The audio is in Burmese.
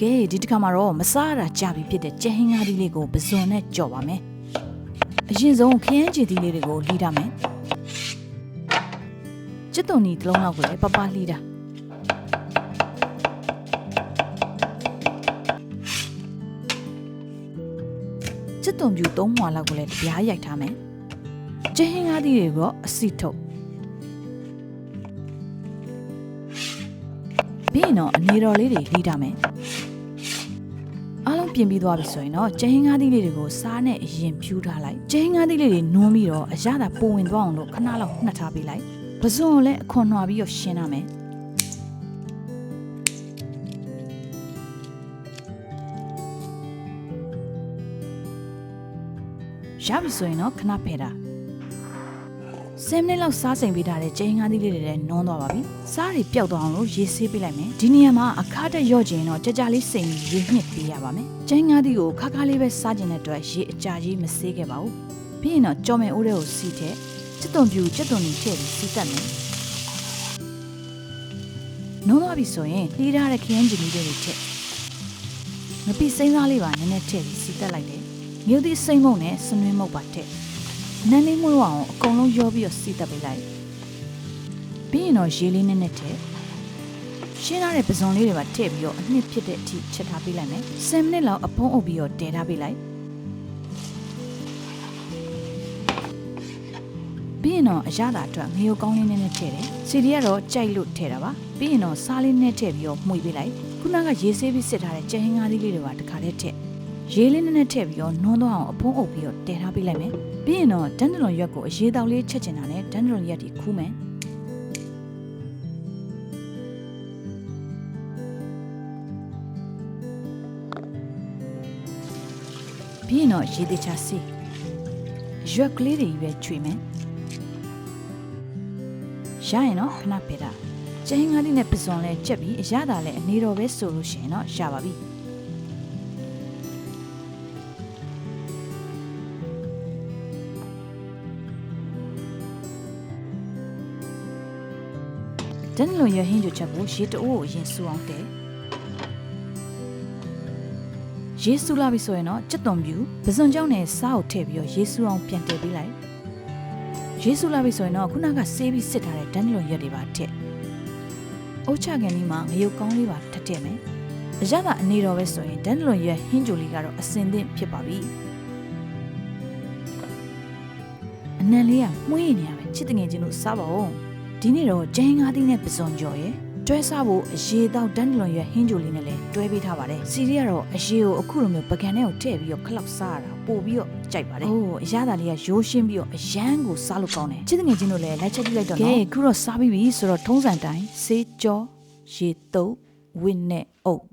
ကဲဒီတစ်ခါမှာတော့မစားရတာကြာပြီဖြစ်တဲ့ကြက်ဟင်းကားဒီလေးကိုပဇွန်နဲ့ကြော်ပါမယ်အရင်ဆုံးခရမ်းချီသီးလေးတွေကိုလှီးထားမယ်ကျွတ်တုံနီတစ်လုံးလောက်ကိုလည်းပပလှီးတာကျွတ်တုံပြူ၃မွာလောက်ကိုလည်းတပြားရိုက်ထားမယ်ကြက်ဟင်းကားဒီတွေကိုအစီထုတ် ပြီးရင်တော့အနေတော်လေးတွေလှီးထားမယ်အားလုံးပြင်ပြီးသွားပြီဆိုရင်တော့ကျင်းငါးသီးလေးတွေကိုစားနဲ့အရင်ဖြူထားလိုက်ကျင်းငါးသီးလေးတွေနွမ်းပြီးတော့အရသာပုံဝင်သွားအောင်လို့ခဏလောက်နှက်ထားပေးလိုက်ပဇွန်ကိုလည်းအခွန်နှွာပြီးတော့ရှင်းရမယ်ရပြီဆိုရင်တော့ခဏဖယ်တာ 10မိနစ်လောက်စားစိမ်ပေးထားတဲ့ကျင်းငါးသီးလေးတွေလည်းနွမ်းသွားပါပြီစားတွေပျောက်သွားအောင်လို့ရေဆေးပေးလိုက်မယ်ဒီနေရာမှာအခါတက်ရော့ကျင်တော့ကြကြလေးစိမ်ပြီးရေညှစ်ပေးရပါမယ်ကျင်းငါးသီးကိုခါခါလေးပဲစားကျင်တဲ့အတွက်ရေအကြာကြီးမဆေးခဲ့ပါဘူးပြီးရင်တော့ကြော်မယ်အိုးတွေကိုစီးထည့်ကျွတ်သွန်ပြူကျွတ်သွန်ကြီးထည့်ပြီးစီးတတ်မယ်နုံးသွားပြီဆိုရင်လှီးထားတဲ့ခရမ်းဂျီလေးတွေထည့်ငပိစိမ့်သားလေးပါနည်းနည်းထည့်ပြီးစီးတက်လိုက်တယ်မြို့သီးစိမ့်မုံနဲ့စနွင်းမုတ်ပါထည့် နန်းလေးမွှေးအောင်အကုန်လုံးရောပြီးတော့စီးတက်ပေးလိုက်ပြီးရင်တော့ရေလေးနည်းနည်းထည့်ရှင်းထားတဲ့ပဇွန်လေးတွေပါထည့်ပြီးတော့အနှစ်ဖြစ်တဲ့အထိချက်ထားပေးလိုက်မယ်10မိနစ်လောက်အဖုံးအုပ်ပြီးတော့တည်ထားပေးလိုက်ပြီးရင်တော့အရသာအတွက်ငရုတ်ကောင်းလေးနည်းနည်းထည့်တယ်စီဒီကတော့ကြိုက်လို့ထည့်တာပါပြီးရင်တော့စားလေးနည်းနည်းထည့်ပြီးတော့မှုေပေးလိုက်ခုနကရေဆေးပြီးစစ်ထားတဲ့ကြက်ဟင်းကားလေးလေးတွေပါတစ်ခါလေးထည့် ရေလေးနည်းနည်းထည့်ပြီးတော့နွန်းသွားအောင်အဖုံးအုပ်ပြီးတော့တည်ထားပေးလိုက်မယ်ပြီးရင်တော့ဒန်ဒလွန်ရွက်ကိုအရေးတောက်လေးချက်ချင်တာနဲ့ဒန်ဒလွန်ရွက်ဒီခူးမယ်ပြီးရင်တော့ရေသေးချစီရွက်ကလေးတွေပဲချွေမယ်ရရင်တော့ခဏဖေးတာကျင်းငါးလေးနဲ့ပစွန်လဲကြက်ပြီးအရသာလဲအနေတော်ပဲဆိုလို့ရှိရင်တော့ရပါပြီ ဒန်လွန်ရဟင်းကြချက်ကိုရေတအိုးကိုအရင်စူအောင်တဲရေစူလာပြီဆိုရင်တော့ကြက်သွန်ပြူပစွန်ကြောင်းနဲ့စားကိုထည့်ပြီးတော့ရေစူအောင်ပြန်တည်ပေးလိုက်ရေစူလာပြီဆိုရင်တော့ခုနကဆေးပြီးစစ်ထားတဲ့ဒန်လွန်ရက်တွေပါထည့်အုတ်ချကန်လေးမှာငရုတ်ကောင်းလေးပါထပ်ထည့်မယ်အရသာအနေတော်ပဲဆိုရင်ဒန်လွန်ရက်ဟင်းကြိုလေးကတော့အစင်သင့်ဖြစ်ပါပြီအနံလေးကမှုေးနေရပဲချစ်တငယ်ချင်းတို့စားပါဦး ဒီနေ့တော့ကျင်းငါးသီးနဲ့ပစွန်ကြော်ရယ်တွဲစားဖို့အရေတောက်ဒန်လွန်ရွက်ဟင်းကြိုလေးနဲ့လည်းတွဲပေးထားပါတယ်စီရီကတော့အရေကိုအခုလိုမျိုးပကံထဲကိုထည့်ပြီးတော့ခလောက်စားရတာပို့ပြီးတော့ကြိုက်ပါတယ်အိုးအရသာလေးကရိုးရှင်းပြီးတော့အရန်ကိုစားလို့ကောင်းတယ်ချစ်တငယ်ချင်းတို့လည်းလိုက်ချက်ကြည့်လိုက်တော့နော်ကဲခုတော့စားပြီးပြီဆိုတော့ထုံးစံတိုင်းဆေးကြောရေတုပ်ဝင်းနဲ့အုပ်